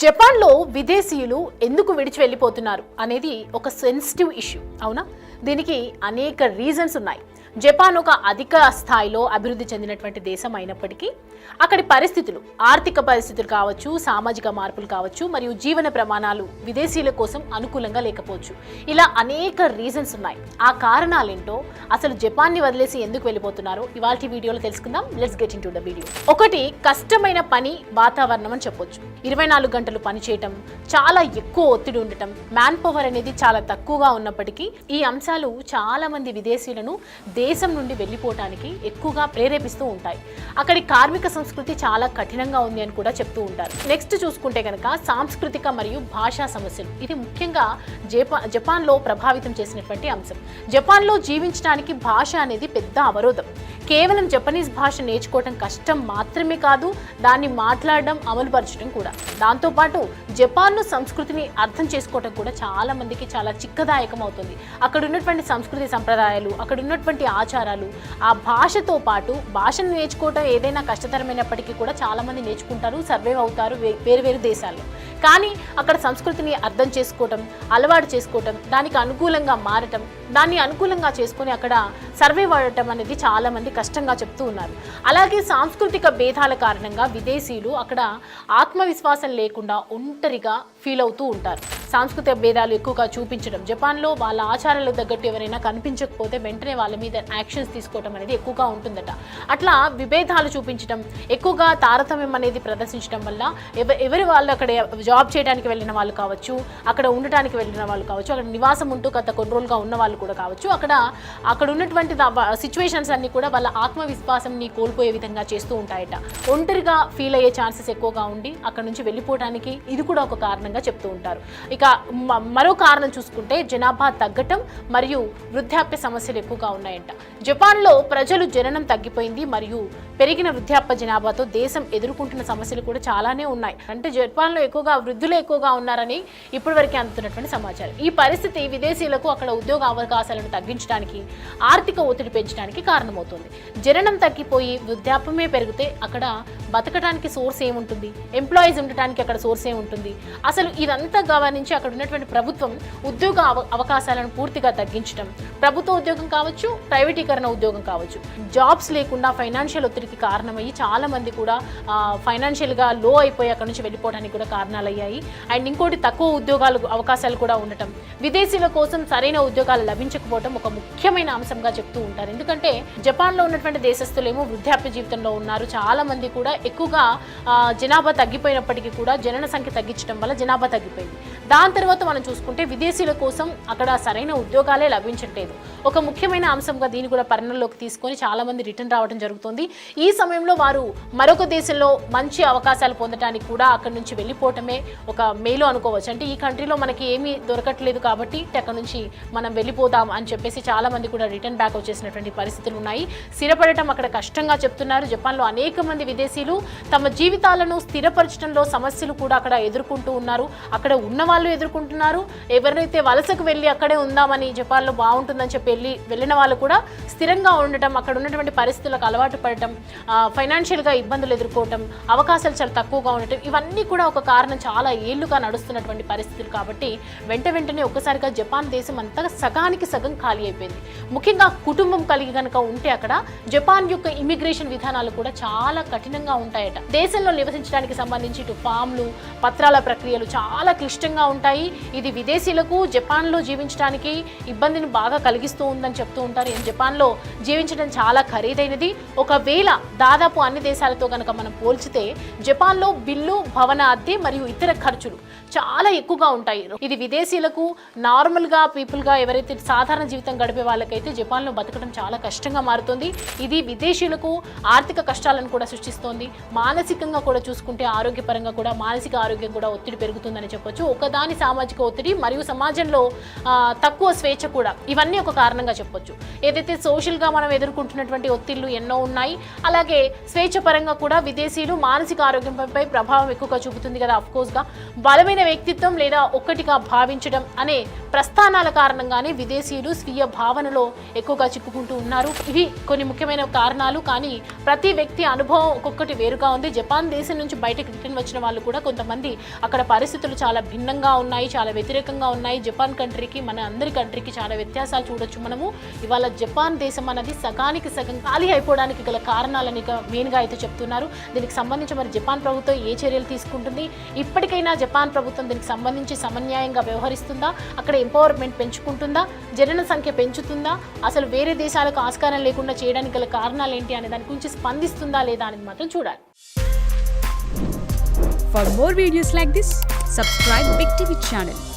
జపాన్లో విదేశీయులు ఎందుకు విడిచి వెళ్ళిపోతున్నారు అనేది ఒక సెన్సిటివ్ ఇష్యూ అవునా? దీనికి అనేక రీజన్స్ ఉన్నాయి. జపాన్ ఒక అధిక స్థాయిలో అభివృద్ధి చెందినటువంటి దేశం అయినప్పటికీ అక్కడి పరిస్థితులు ఆర్థిక పరిస్థితులు కావచ్చు సామాజిక మార్పులు కావచ్చు మరియు జీవన ప్రమాణాలు విదేశీయుల కోసం అనుకూలంగా లేకపోవచ్చు. ఇలా అనేక రీజన్స్ ఉన్నాయి. ఆ కారణాలేంటో అసలు జపాన్ని వదిలేసి ఎందుకు వెళ్ళిపోతున్నారో? ఇవాళ వీడియోలో తెలుసుకుందాం. Let's get into the video ఒకటి కష్టమైన పని వాతావరణం అని చెప్పొచ్చు. ఇరవై నాలుగు గంటలు పని చేయటం చాలా ఎక్కువ ఒత్తిడి ఉండటం మ్యాన్ పవర్ అనేది చాలా తక్కువగా ఉన్నప్పటికీ ఈ అంశాలు చాలా మంది విదేశీయులను దేశం నుండి వెళ్ళిపోవటానికి ఎక్కువగా ప్రేరేపిస్తూ ఉంటాయి. అక్కడి కార్మిక సంస్కృతి చాలా కఠినంగా ఉంది అని కూడా చెప్తూ ఉంటారు. నెక్స్ట్ చూసుకుంటే కనుక సాంస్కృతిక మరియు భాషా సమస్యలు. ఇది ముఖ్యంగా జపా జపాన్లో ప్రభావితం చేసినటువంటి అంశం. జపాన్లో జీవించడానికి భాష అనేది పెద్ద అవరోధం. కేవలం జపనీస్ భాష నేర్చుకోవటం కష్టం మాత్రమే కాదు దాన్ని మాట్లాడడం అమలుపరచడం కూడా. దాంతోపాటు జపాన్ను సంస్కృతిని అర్థం చేసుకోవటం కూడా చాలా మందికి చాలా చిక్కదాయకం అవుతుంది అక్కడ ఉన్నటువంటి సంస్కృతి సంప్రదాయాలు అక్కడ ఉన్నటువంటి ఆచారాలు ఆ భాషతో పాటు భాషను నేర్చుకోవటం ఏదైనా కష్టతరమైనప్పటికీ కూడా చాలామంది నేర్చుకుంటారు సర్వైవ్ అవుతారు వే- వేరు వేరు దేశాల్లో. కానీ అక్కడ సంస్కృతిని అర్థం చేసుకోవటం అలవాటు చేసుకోవటం దానికి అనుకూలంగా మారటం దాన్ని అనుకూలంగా చేసుకొని అక్కడ సర్వే వాడటం అనేది చాలామంది కష్టంగా చెప్తూ ఉన్నారు. అలాగే సాంస్కృతిక భేదాల కారణంగా విదేశీయులు అక్కడ ఆత్మవిశ్వాసం లేకుండా ఒంటరిగా ఫీల్ అవుతూ ఉంటారు. సాంస్కృతిక భేదాలు ఎక్కువగా చూపించడం జపాన్లో వాళ్ళ ఆచారాలకు తగ్గట్టు ఎవరైనా కనిపించకపోతే వెంటనే వాళ్ళ మీద యాక్షన్స్ తీసుకోవడం అనేది ఎక్కువగా ఉంటుందట. అట్లా విభేదాలు చూపించడం ఎక్కువగా తారతమ్యం అనేది ప్రదర్శించడం వల్ల ఎవరి వాళ్ళు అక్కడ జాబ్ చేయడానికి వెళ్ళిన వాళ్ళు కావచ్చు అక్కడ ఉండటానికి వెళ్ళిన వాళ్ళు కావచ్చు అక్కడ నివాసం ఉంటూ గత కొన్ని రోజులుగా ఉన్న వాళ్ళు కూడా కావచ్చు అక్కడ అక్కడ ఉన్నటువంటి సిచ్యువేషన్స్ అన్ని కూడా వాళ్ళ ఆత్మవిశ్వాసంని కోల్పోయే విధంగా చేస్తూ ఉంటాయట. ఒంటరిగా ఫీల్ అయ్యే ఛాన్సెస్ ఎక్కువగా ఉండి అక్కడ నుంచి వెళ్ళిపోవడానికి ఇది కూడా ఒక కారణంగా చెప్తూ ఉంటారు. ఇక మరో కారణం చూసుకుంటే జనాభా తగ్గటం మరియు వృద్ధాప్య సమస్యలు ఎక్కువగా ఉన్నాయంట. జపాన్లో ప్రజలు జననం తగ్గిపోయింది మరియు పెరిగిన వృద్ధాప్య జనాభాతో దేశం ఎదుర్కొంటున్న సమస్యలు కూడా చాలానే ఉన్నాయి. అంటే జపాన్లో ఎక్కువగా వృద్ధులు ఎక్కువగా ఉన్నారని ఇప్పటి వరకు అందుతున్నటువంటి సమాచారం. ఈ పరిస్థితి విదేశీయులకు అక్కడ ఉద్యోగ అవకాశాలను తగ్గించడానికి ఆర్థిక ఒత్తిడి పెంచడానికి కారణమవుతుంది. జననం తగ్గిపోయి వృద్ధాప్యమే పెరిగితే అక్కడ బతకడానికి సోర్స్ ఏముంటుంది? ఎంప్లాయీస్ ఉండటానికి అక్కడ సోర్స్ ఏముంటుంది? అసలు ఇదంతా గమనించి అక్కడ ఉన్నటువంటి ప్రభుత్వం ఉద్యోగ అవ- అవకాశాలను పూర్తిగా తగ్గించడం ప్రభుత్వ ఉద్యోగం కావచ్చు ప్రైవేటీకరణ ఉద్యోగం కావచ్చు. జాబ్స్ లేకుండా ఫైనాన్షియల్ ఒత్తిడికి కారణమయ్యి చాలామంది కూడా ఫైనాన్షియల్గా లో అయిపోయి అక్కడ నుంచి వెళ్ళిపోవడానికి కూడా కారణాలు అయ్యాయి అండ్ ఇంకోటి తక్కువ ఉద్యోగాలు అవకాశాలు కూడా ఉండటం. విదేశీయుల కోసం సరైన ఉద్యోగాలు లభించకపోవడం ఒక ముఖ్యమైన అంశంగా చెప్తూ ఉంటారు. ఎందుకంటే జపాన్లో ఉన్నటువంటి దేశస్తులేమో వృద్ధాప్య జీవితంలో ఉన్నారు. చాలామంది కూడా ఎక్కువగా జనాభా తగ్గిపోయినప్పటికీ కూడా జనన సంఖ్య తగ్గించడం వల్ల జనాభా తగ్గిపోయింది. దాని తర్వాత మనం చూసుకుంటే విదేశీయుల కోసం అక్కడ సరైన ఉద్యోగాలే లభించట్లేదు ఒక ముఖ్యమైన అంశంగా దీన్ని కూడా పరిణంలోకి తీసుకొని చాలామంది రిటర్న్ రావడం జరుగుతుంది. ఈ సమయంలో వారు మరొక దేశంలో మంచి అవకాశాలు పొందడానికి కూడా అక్కడి నుంచి వెళ్ళిపోవటమే ఒక మేలు అనుకోవచ్చు. అంటే ఈ కంట్రీలో మనకి ఏమీ దొరకట్లేదు కాబట్టి అక్కడ నుంచి మనం వెళ్ళిపోదాం అని చెప్పేసి చాలామంది కూడా రిటర్న్ బ్యాక్ వచ్చేసినటువంటి పరిస్థితులు ఉన్నాయి. స్థిరపడటం అక్కడ కష్టంగా చెప్తున్నారు. జపాన్లో అనేక మంది విదేశీయులు తమ జీవితాలను స్థిరపరచడంలో సమస్యలు కూడా అక్కడ ఎదుర్కొంటూ ఉన్నారు. అక్కడ ఉన్న వాళ్ళు ఎదుర్కొంటున్నారు. ఎవరైతే వలసకు వెళ్ళి అక్కడే ఉందామని జపాన్లో బాగుంటుందని చెప్పి వెళ్ళి వెళ్ళిన వాళ్ళు కూడా స్థిరంగా ఉండటం అక్కడ ఉన్నటువంటి పరిస్థితులకు అలవాటు పడటం ఫైనాన్షియల్గా ఇబ్బందులు ఎదుర్కోవటం అవకాశాలు చాలా తక్కువగా ఉండటం ఇవన్నీ కూడా ఒక కారణం చాలా ఏళ్ళుగా నడుస్తున్నటువంటి పరిస్థితులు కాబట్టి వెంట వెంటనే ఒక్కసారిగా జపాన్ దేశం అంతా సగానికి సగం ఖాళీ అయిపోయింది. ముఖ్యంగా కుటుంబం కలిగి కనుక ఉంటే అక్కడ జపాన్ యొక్క ఇమిగ్రేషన్ విధానాలు కూడా చాలా కఠినంగా ఉంటాయట. దేశంలో నివసించడానికి సంబంధించి ఇటు ఫామ్లు పత్రాల ప్రక్రియలు చాలా క్లిష్టంగా ఉంటాయి. ఇది విదేశీయులకు జపాన్లో జీవించడానికి ఇబ్బందిని బాగా కలిగిస్తూ ఉందని చెప్తూ ఉంటారు. జపాన్లో జీవించడం చాలా ఖరీదైనది. ఒకవేళ దాదాపు అన్ని దేశాలతో కనుక మనం పోల్చితే జపాన్లో బిల్లు భవన అద్దె మరియు ఇతర ఖర్చులు చాలా ఎక్కువగా ఉంటాయి. ఇది విదేశీయులకు నార్మల్గా పీపుల్గా ఎవరైతే సాధారణ జీవితం గడిపే వాళ్ళకైతే జపాన్లో బతకడం చాలా కష్టంగా మారుతుంది. ఇది విదేశీయులకు ఆర్థిక కష్టాలను కూడా సృష్టిస్తోంది. మానసికంగా కూడా చూసుకుంటే ఆరోగ్యపరంగా కూడా మానసిక ఆరోగ్యం కూడా ఒత్తిడి పెరుగుతుందని చెప్పొచ్చు. ఒకదాని సామాజిక ఒత్తిడి మరియు సమాజంలో తక్కువ స్వేచ్ఛ కూడా ఇవన్నీ ఒక కారణంగా చెప్పొచ్చు. ఏదైతే సోషల్గా మనం ఎదుర్కొంటున్నటువంటి ఒత్తిళ్ళు ఎన్నో ఉన్నాయి అలాగే స్వేచ్ఛ పరంగా కూడా విదేశీయులు మానసిక ఆరోగ్యంపై ప్రభావం ఎక్కువగా చూపుతుంది కదా అఫ్కోర్స్గా బలమైన వ్యక్తిత్వం లేదా ఒక్కటిగా భావించడం అనే ప్రస్థానాల కారణంగానే విదేశీయులు స్వీయ భావనలో ఎక్కువగా చిక్కుకుంటూ ఉన్నారు. ఇవి కొన్ని ముఖ్యమైన కారణాలు కానీ ప్రతి వ్యక్తి అనుభవం ఒక్కొక్కటి పరిస్థితి వేరుగా ఉంది. జపాన్ దేశం నుంచి బయటకు రిటర్న్ వచ్చిన వాళ్ళు కూడా కొంతమంది అక్కడ పరిస్థితులు చాలా భిన్నంగా ఉన్నాయి చాలా వ్యతిరేకంగా ఉన్నాయి. జపాన్ కంట్రీకి మన అందరి కంట్రీకి చాలా వ్యత్యాసాలు చూడొచ్చు మనము. ఇవాళ జపాన్ దేశం అనేది సగానికి సగం ఖాళీ అయిపోవడానికి గల కారణాలని మెయిన్గా అయితే చెప్తున్నారు. దీనికి సంబంధించి మరి జపాన్ ప్రభుత్వం ఏ చర్యలు తీసుకుంటుంది? ఇప్పటికైనా జపాన్ ప్రభుత్వం దీనికి సంబంధించి సమన్యాయంగా వ్యవహరిస్తుందా? అక్కడ ఎంపవర్మెంట్ పెంచుకుంటుందా? జనన సంఖ్య పెంచుతుందా? అసలు వేరే దేశాలకు ఆస్కారం లేకుండా చేయడానికి గల కారణాలు ఏంటి అనే దాని గురించి స్పందిస్తుందా లేదా అనేది మాత్రం చూడాలి. For more videos like this, subscribe Big TV channel